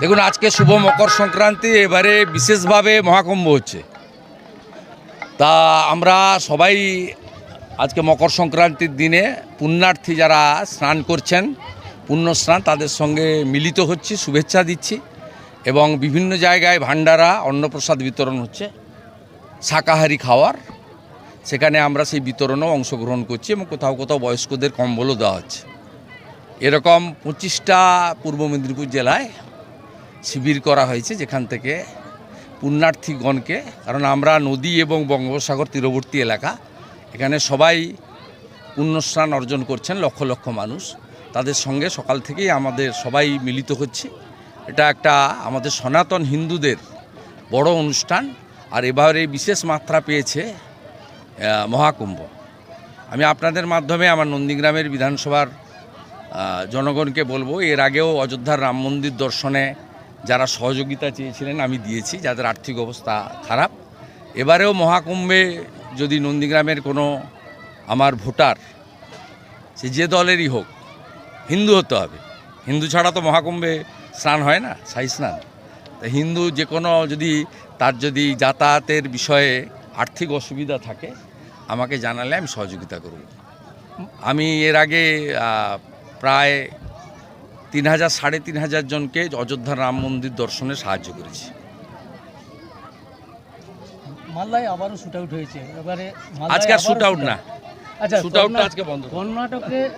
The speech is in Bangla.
দেখুন, আজকে শুভ মকর সংক্রান্তি, এবারে বিশেষভাবে মহাকুম্ভ হচ্ছে। তা আমরা সবাই আজকে মকর সংক্রান্তির দিনে পুণ্যার্থী যারা স্নান করছেন, পুণ্য স্নান তাদের সঙ্গে মিলিত হচ্ছি, শুভেচ্ছা দিচ্ছি এবং বিভিন্ন জায়গায় ভান্ডারা অন্নপ্রসাদ বিতরণ হচ্ছে, শাকাহারি খাওয়ার। সেখানে আমরা সেই বিতরণেও অংশগ্রহণ করছি এবং কোথাও কোথাও বয়স্কদের কম্বলও দেওয়া হচ্ছে। এরকম পঁচিশটা পূর্ব মেদিনীপুর জেলায় শিবির করা হয়েছে যেখান থেকে পুণ্যার্থীগণকে, কারণ আমরা নদী এবং বঙ্গোপসাগর তীরবর্তী এলাকা, এখানে সবাই পুণ্যস্নান অর্জন করছেন, লক্ষ লক্ষ মানুষ। তাদের সঙ্গে সকাল থেকেই আমাদের সবাই মিলিত হচ্ছে। এটা একটা আমাদের সনাতন হিন্দুদের বড় অনুষ্ঠান, আর এবারে বিশেষ মাত্রা পেয়েছে মহাকুম্ভ। আমি আপনাদের মাধ্যমে আমার নন্দীগ্রামের বিধানসভার জনগণকে বলব, এর আগেও অযোধ্যার রাম মন্দির দর্শনে যারা সহযোগিতা চেয়েছিলেন, আমি দিয়েছি, যাদের আর্থিক অবস্থা খারাপ। এবারেও মহাকুম্ভে যদি নন্দীগ্রামের কোনো আমার ভোটার, সে যে দলেরই হোক, হিন্দু হতে হবে। হিন্দু ছাড়া তো মহাকুম্ভে স্নান হয় না, সাই স্নান। তা হিন্দু যে কোনো যদি, তার যদি যাতায়াতের বিষয়ে আর্থিক অসুবিধা থাকে, আমাকে জানালে আমি সহযোগিতা করব। আমি এর আগে প্রায় তিন হাজার সাড়ে তিন হাজার জনকে অযোধ্যা রাম মন্দির দর্শনে সাহায্য করেছি। মাল্লায় আবারও শুট আউট হয়েছে। এবারে আজকে আর শুট আউট না। আচ্ছা শুট আউটটা কর্ণা- আজকে বন্ধ। কর্ণাটকে